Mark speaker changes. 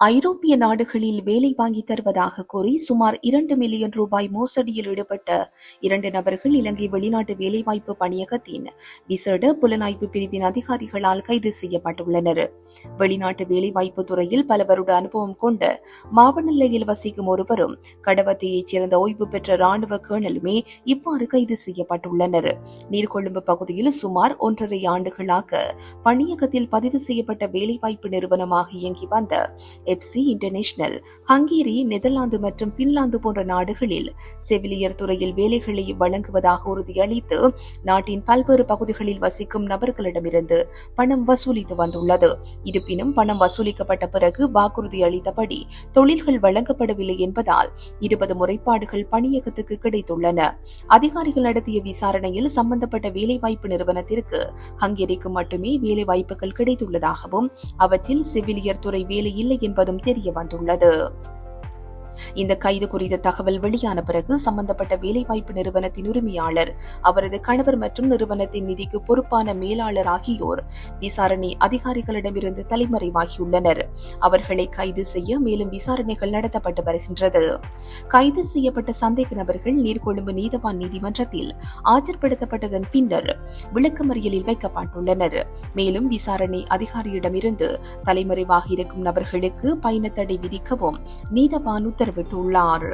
Speaker 1: ஐரோப்பிய நாடுகளில் வேலை வாங்கி தருவதாக கூறி சுமார் இரண்டு மில்லியன் ரூபாய் மோசடியில் ஈடுபட்ட இரண்டு நபர்கள் இலங்கை வெளிநாட்டு வேலைவாய்ப்பு பணியகத்தின் விசேட புலனாய்வு பிரிவின் அதிகாரிகளால் கைது செய்யப்பட்டுள்ளனர். வெளிநாட்டு வேலைவாய்ப்பு துறையில் பல வருட அனுபவம் கொண்ட மாவனல்லையில் வசிக்கும் ஒருவரும் கடவத்தையைச் சேர்ந்த ஓய்வு பெற்ற ராணுவ கேணலுமே இவ்வாறு கைது செய்யப்பட்டுள்ளனர். நீர்கொழும்பு பகுதியில் சுமார் ஒன்றரை ஆண்டுகளாக பணியகத்தில் பதிவு செய்யப்பட்ட வேலைவாய்ப்பு நிறுவனமாக இயங்கி வந்த எப்சி இன்டர்நேஷனல் ஹங்கேரி நெதர்லாந்து மற்றும் பின்லாந்து போன்ற நாடுகளில் செவிலியர் துறையில் வேலைகளை வழங்குவதாக உறுதியளித்து நாட்டின் பல்வேறு பகுதிகளில் வசிக்கும் நபர்களிடமிருந்து பணம் வசூலித்து வந்துள்ளது. இருப்பினும் பணம் வசூலிக்கப்பட்ட பிறகு வாக்குறுதி அளித்தபடி தொழில்கள் வழங்கப்படவில்லை என்பதால் இருபது முறைப்பாடுகள் பணியகத்துக்கு கிடைத்துள்ளன. அதிகாரிகள் நடத்திய விசாரணையில் சம்பந்தப்பட்ட வேலைவாய்ப்பு நிறுவனத்திற்கு ஹங்கேரிக்கு மட்டுமே வேலைவாய்ப்புகள் கிடைத்துள்ளதாகவும் அவற்றில் செவிலியர் துறை வேலை இல்லை என்பதும் தெரிய வந்துள்ளது. இந்த கைது குறித்த தகவல் வெளியான பிறகு சம்பந்தப்பட்ட வேலைவாய்ப்பு நிறுவனத்தின் உரிமையாளர் அவரது கணவர் மற்றும் நிறுவனத்தின் நிதிக்கு பொறுப்பான மேலாளர் ஆகியோர் விசாரணை அதிகாரிகளிடமிருந்து தலைமறைவாகியுள்ளனர். அவர்களை கைது செய்ய மேலும் விசாரணைகள் நடத்தப்பட்டு வருகின்றது. கைது செய்யப்பட்ட சந்தேக நபர்கள் நீர்கொழும்பு நீதவான் நீதிமன்றத்தில் ஆஜர்படுத்தப்பட்டதன் பின்னர் விளக்கமறியலில் வைக்கப்பட்டுள்ளனர். மேலும் விசாரணை அதிகாரியிடமிருந்து தலைமறைவாக இருக்கும் நபர்களுக்கு பயணத்தடை விதிக்கவும் நீதவான் உத்தரவு உத்தரவிட்டுள்ளார்